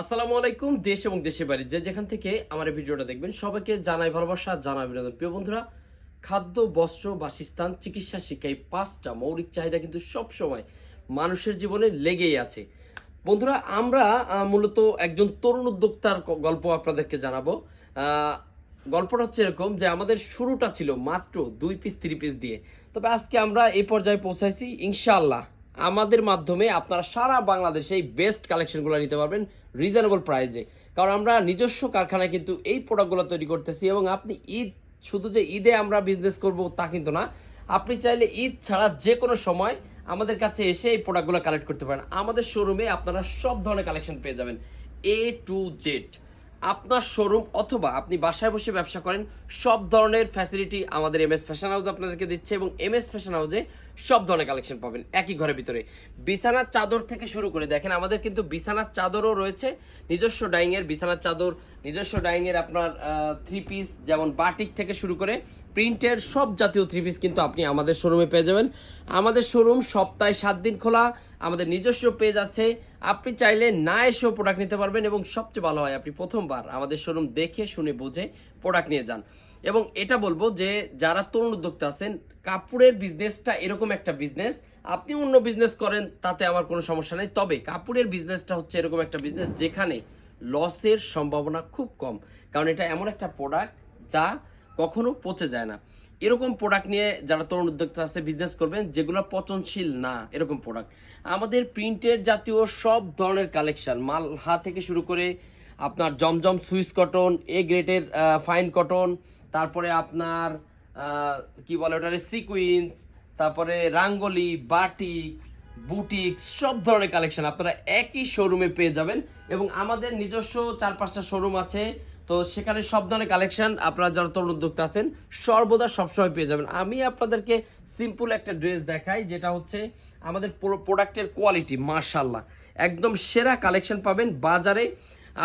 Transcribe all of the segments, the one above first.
আসসালামু আলাইকুম, দেশ এবং দেশের বাইরে যে যেখান থেকে আমার ভিডিওটা দেখবেন, সবাইকে জানাই ভালোবাসা, জানাই বিনোদন প্রিয় বন্ধুরা, খাদ্য, বস্ত্র, বাসস্থান, চিকিৎসা, শিক্ষা, এই পাঁচটা মৌলিক চাহিদা কিন্তু সব সময় মানুষের জীবনে লেগেই আছে। বন্ধুরা, আমরা মূলত একজন তরুণ উদ্যোক্তার গল্প আপনাদেরকে জানাব। গল্পটা হচ্ছে এরকম যে, আমাদের শুরুটা ছিল মাত্র দুই পিস থ্রি পিস দিয়ে। তবে আজকে আমরা এই পর্যায়ে পৌঁছাইছি, ইনশাআল্লাহ। আমাদের মাধ্যমে আপনারা সারা বাংলাদেশে এই বেস্ট কালেকশনগুলো নিতে পারবেন রিজনেবল প্রাইজে কারণ আমরা নিজস্ব কারখানায় কিন্তু এই প্রোডাক্টগুলো তৈরি করতেছি এবং আপনি ঈদ, শুধু যে ঈদে আমরা বিজনেস করব তা কিন্তু না। আপনি চাইলে ঈদ ছাড়া যে কোনো সময় আমাদের কাছে এসে এই প্রোডাক্টগুলো কালেক্ট করতে পারেন। আমাদের শোরুমে আপনারা সব ধরনের কালেকশন পেয়ে যাবেন। এ টু জেড আপনার শোরুম অথবা আপনি বাসায় বসে ব্যবসা করেন, সব ধরনের ফ্যাসিলিটি আমাদের এম এস ফ্যাশন হাউস আপনাদেরকে দিচ্ছে এবং এম এস ফ্যাশন হাউসে সব ধরনের কালেকশন পাবেন একই ঘরের ভিতরে। বিছানার চাদর থেকে শুরু করে, দেখেন আমাদের কিন্তু বিছানার চাদরও রয়েছে, নিজস্ব ডাইংয়ের বিছানার চাদর, নিজস্ব ডাইংয়ের আপনার থ্রি পিস যেমন বাটিক থেকে শুরু করে প্রিন্টের সব জাতীয় থ্রি পিস কিন্তু আপনি আমাদের শোরুমে পেয়ে যাবেন। আমাদের শোরুম সপ্তাহে সাত দিন খোলা আমাদের নিজস্ব পেজ আছে। আপনি চাইলে না এসেও প্রোডাক্ট নিতে পারবেন এবং সবচেয়ে ভালো হয়, আপনি প্রথমবার আমাদের শোরুম দেখে, শুনে, বুঝে প্রোডাক্ট নিয়ে যান। এবং এটা বলব যে, যারা তরুণ উদ্যোক্তা আছেন, কাপড়ের বিজনেসটা এরকম একটা বিজনেস আপনি অন্য বিজনেস করেন, তাতে আমার কোনো সমস্যা নেই। তবে কাপড়ের বিজনেসটা হচ্ছে এরকম একটা বিজনেস যেখানে লসের সম্ভাবনা খুব কম। কারণ এটা এমন একটা প্রোডাক্ট যা কখনো পচে যায় না। এরকম প্রোডাক্ট নিয়ে যারা তরুণ উদ্যোক্তা আছে বিজনেস করবেন, যেগুলো পচনশীল না, এরকম প্রোডাক্ট আমাদের প্রিন্টের জাতীয় সব ধরনের কালেকশন মালহা থেকে শুরু করে আপনার জমজম সুইস কটন এ গ্রেটের ফাইন কটন তারপরে আপনার কি বলে ওটারে সিকুইন্স তারপরে রাঙ্গলি, বাটিক, বুটিক, সব ধরনের কালেকশন আপনারা একই শোরুমে পেয়ে যাবেন। এবং আমাদের নিজস্ব চার পাঁচটা শোরুম আছে তো সেখানে সব ধরনের কালেকশন আপনারা যারা তরুণ উদ্যোক্তা আছেন, সর্বদা সবসময় পেয়ে যাবেন। আমি আপনাদেরকে সিম্পল একটা ড্রেস দেখাই, যেটা হচ্ছে আমাদের প্রোডাক্টের কোয়ালিটি মার্শাল্লাহ একদম সেরা কালেকশন পাবেন বাজারে।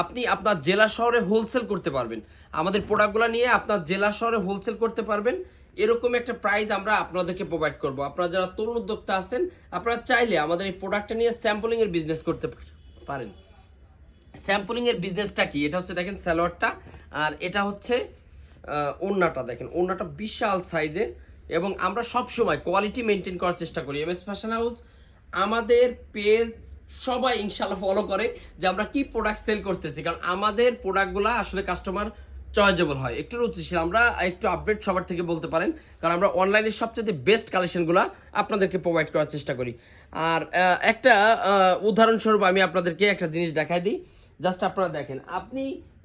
আপনি আপনার জেলা শহরে হোলসেল করতে পারবেন। আমাদের প্রোডাক্টগুলো নিয়ে আপনার জেলা শহরে হোলসেল করতে পারবেন। এরকম একটা প্রাইস আমরা আপনাদেরকে প্রোভাইড করব। আপনারা যারা তরুণ উদ্যোক্তা আছেন, আপনারা চাইলে আমাদের এই প্রোডাক্টটা নিয়ে স্যাম্পলিং এর বিজনেস করতে পারেন। স্যাম্পলিং এর বিজনেসটা কি? এটা হচ্ছে দেখেন স্যালোয়ারটা আর এটা হচ্ছে ওড়নাটা দেখেন। ওড়নাটা বিশাল সাইজের এবং আমরা সব সময় কোয়ালিটি মেনটেন করার চেষ্টা করি। এম এস ফ্যাশন হাউস, আমাদের পেজ সবাই ইনশাল্লাহ ফলো করে যে আমরা কি প্রোডাক্ট সেল করতেছি। কারণ আমাদের প্রোডাক্টগুলো আসলে কাস্টমার চয়েজেবল হয়। একটু রুচিশীল আমরা একটু আপডেট সবার থেকে বলতে পারেন, কারণ আমরা অনলাইনে সবচেয়ে বেস্ট কালেকশনগুলো আপনাদেরকে প্রোভাইড করার চেষ্টা করি। আর একটা উদাহরণস্বরূপ আমি আপনাদেরকে একটা জিনিস দেখাই দিই। জাস্ট আপনারা দেখেন, আপনি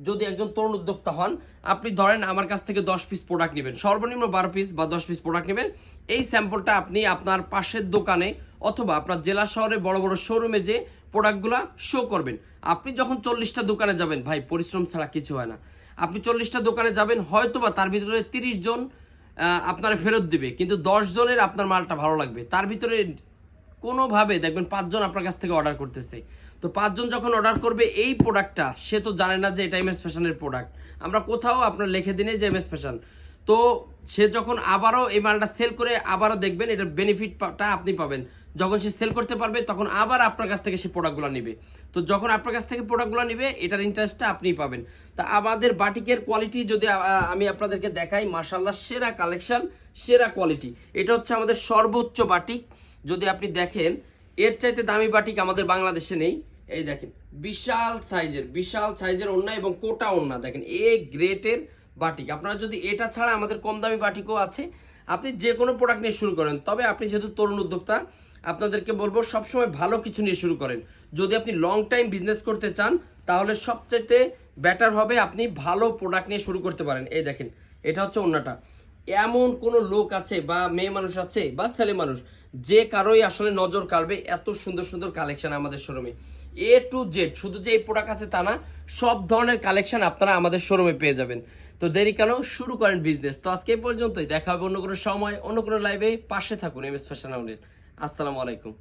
যদি একজন তরুণ উদ্যোক্তা হন, আপনি ধরেন আমার কাছ থেকে দশ পিস প্রোডাক্ট নেবেন, সর্বনিম্ন বারো পিস বা দশ পিস প্রোডাক্ট নেবেন, এই স্যাম্পলটা আপনি আপনার পাশের দোকানে অথবা আপনার জেলা শহরে বড় বড় শোরুমে যে প্রোডাক্টগুলো শো করবেন, আপনি যখন চল্লিশটা দোকানে যাবেন, ভাই পরিশ্রম ছাড়া কিছু হয় না, আপনি চল্লিশটা দোকানে যাবেন, হয়তোবা তার ভিতরে তিরিশ জন আপনারা ফেরত দিবে, কিন্তু দশ জনের আপনার মালটা ভালো লাগবে, তার ভিতরে কোনোভাবে দেখবেন পাঁচজন আপনার কাছ থেকে অর্ডার করতেছে তো পাঁচজন যখন অর্ডার করবে এই প্রোডাক্টটা সে তো জানে না যে এটা এম এস ফ্যাশনের প্রোডাক্ট আমরা কোথাও আপনার লিখে দিনে যে এম এস ফ্যাশন তো সে যখন আবারও এই মালটা সেল করে আবারও দেখবেন এটার বেনিফিটটা আপনি পাবেন। যখন সে সেল করতে পারবে, তখন আবার আপনার কাছ থেকে সে প্রোডাক্টগুলো নেবে। তো যখন আপনার কাছ থেকে প্রোডাক্টগুলো নেবে, এটার ইন্টারেস্টটা আপনিই পাবেন। তা আমাদের বাটিকের কোয়ালিটি যদি আমি আপনাদেরকে দেখাই মার্শাল্লাহ সেরা কালেকশন সেরা কোয়ালিটি এটা হচ্ছে আমাদের সর্বোচ্চ বাটিক। যদি আপনি দেখেন, এর চাইতে দামি বাটিক আমাদের বাংলাদেশে নেই। এই দেখেন, বিশাল সাইজের বিশাল সাইজের ওন্না এবং কোটা ওন্না দেখেন এ গ্রেটের বাটিক। আপনারা যদি এটা ছাড়া আমাদের কম দামি বাটিকও আছে, আপনি যে কোনো প্রোডাক্ট নিয়ে শুরু করেন। তবে আপনি যেহেতু তরুণ উদ্যোক্তা, আপনাদেরকে বলব, সবসময় ভালো কিছু নিয়ে শুরু করেন। যদি আপনি লং টাইম বিজনেস করতে চান, তাহলে সবচাইতে বেটার হবে আপনি ভালো প্রোডাক্ট নিয়ে শুরু করতে পারেন। এই দেখেন, এটা হচ্ছে অন্যটা এমন কোনো লোক আছে বা মেয়ে মানুষ আছে বা ছেলে মানুষ, যে কারোই আসলে নজর কাড়বে এত সুন্দর সুন্দর কালেকশন আমাদের শোরুমে এ টু জেড শুধু যে এই প্রোডাক্ট আছে তা না, সব ধরনের কালেকশন আপনারা আমাদের শোরুমে পেয়ে যাবেন। তো দেরি কেন, শুরু করেন বিজনেস তো আজকে পর্যন্তই, দেখা হবে অন্য কোনো সময়, অন্য কোনো লাইভে পাশে থাকুন এম এস ফ্যাশন আসসালামু আলাইকুম।